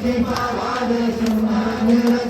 Shiva Vada Sumana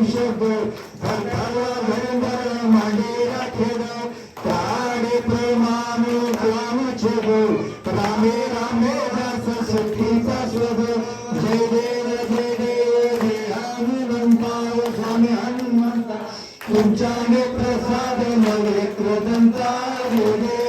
परिषद हनुमंता स्वामी हनुमंता तुमच्याने प्रसाद नवे कृदंता जय